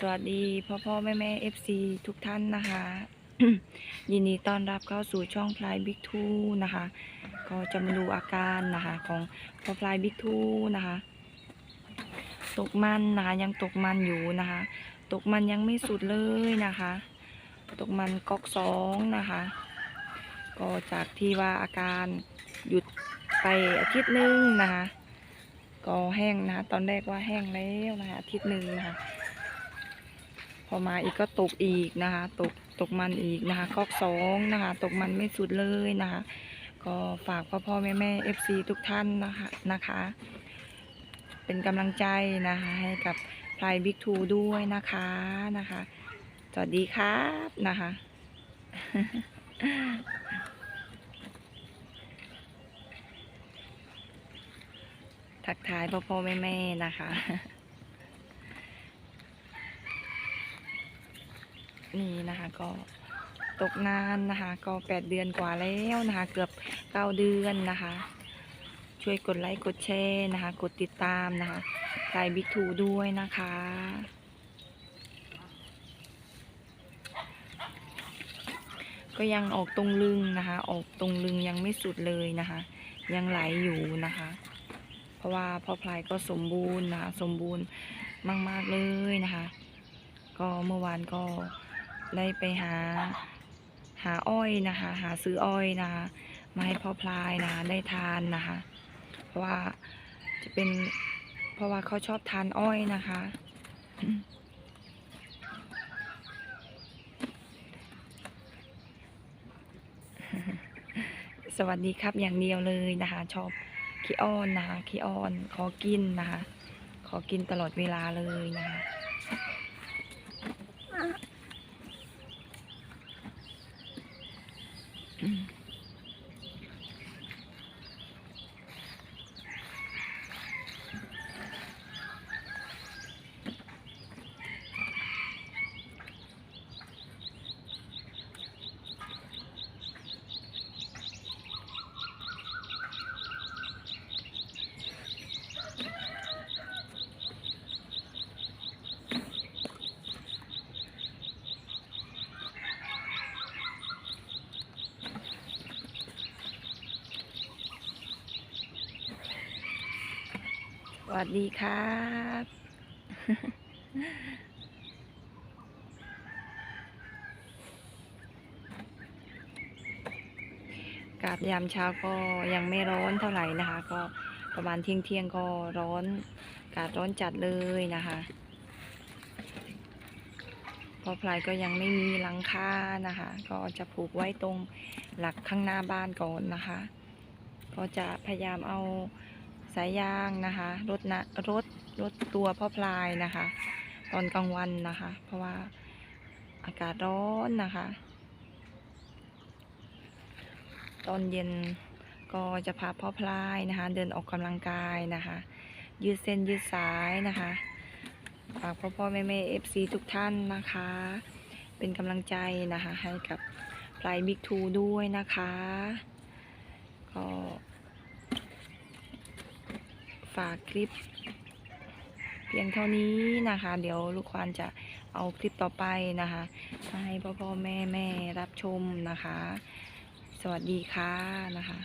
สวัสดีพ่อพ่อแม่แม่เอฟซีทุกท่านนะคะ ยินดีต้อนรับเข้าสู่ช่องพลายบิ๊กทูนะคะ ก็จะมาดูอาการนะคะของพ่อพลายบิ๊กทูนะคะ ตกมันนะคะยังตกมันอยู่นะคะ ตกมันยังไม่สุดเลยนะคะ ตกมันก๊อกสองนะคะ ก็จากที่ว่าอาการหยุดไปอาทิตย์หนึงนะคะ ก็แห้งนะคะตอนแรกว่าแห้งแล้วนะคะอาทิตย์หนึ่งนะคะ พอมาอีกก็ตกอีกนะคะ ตกตกมันอีกนะคะก๊อกสองนะคะ ตกมันไม่สุดเลยนะคะ ก็ฝากพ่อพ่อแม่แม่เอฟซีทุกท่านนะคะนะคะ เป็นกำลังใจนะคะ ให้กับพลายบิ๊กทูด้วยนะคะนะคะสวัสดีครับนะคะทักทายพ่อพ่อแม่แม่นะคะ นี่นะคะ ก็ตกนานนะคะ ก็แปดเดือนกว่าแล้วนะคะ เกือบเก้าเดือนนะคะ ช่วยกดไลค์กดแชร์นะคะ กดติดตามนะคะไลน์บิ๊กทูด้วยนะคะก็ยังออกตรงลึงนะคะ ออกตรงลึงยังไม่สุดเลยนะคะ ยังไหลอยู่นะคะ เพราะว่าพ่อพลายก็สมบูรณ์นะคะ สมบูรณ์มาก ๆ เลยนะคะ ก็เมื่อวานก็ ได้ไปหาหาอ้อยนะคะ หาซื้ออ้อยนะคะมาให้พ่อพลายนะคะได้ทานนะคะ เพราะว่าจะเป็นเพราะว่าเขาชอบทานอ้อยนะคะ สวัสดีครับอย่างเดียวเลยนะคะ ชอบขี้อ้อนนะคะขี้อ้อนขอกินนะคะ ขอกินตลอดเวลาเลยนะคะ อื สวัสดีครับ กาศยามเช้าก็ยังไม่ร้อนเท่าไหร่นะคะ ก็ประมาณเที่ยงเที่ยงก็ร้อน กาศร้อนจัดเลยนะคะพอพลายก็ยังไม่มีหลังคานะคะ ก็จะผูกไว้ตรงหลักข้างหน้าบ้านก่อนนะคะ ก็จะพยายามเอา สายยางนะคะรถนะรถรถตัวพ่อพลายนะคะ ตอนกลางวันนะคะ เพราะว่าอากาศร้อนนะคะ ตอนเย็นก็จะพาพ่อพลายนะคะ เดินออกกำลังกายนะคะ ยืดเส้นยืดสายนะคะฝากพ่อพ่อแม่แม่เอฟซีทุกท่านนะคะ เป็นกำลังใจนะคะ ให้กับพลายบิ๊กทูด้วยนะคะก็ ฝากคลิป เพียงเท่านี้นะคะ เดี๋ยวลูกควานจะเอาคลิปต่อไปนะคะมาให้พ่อพ่อแม่แม่รับชมนะคะ สวัสดีค่ะนะคะ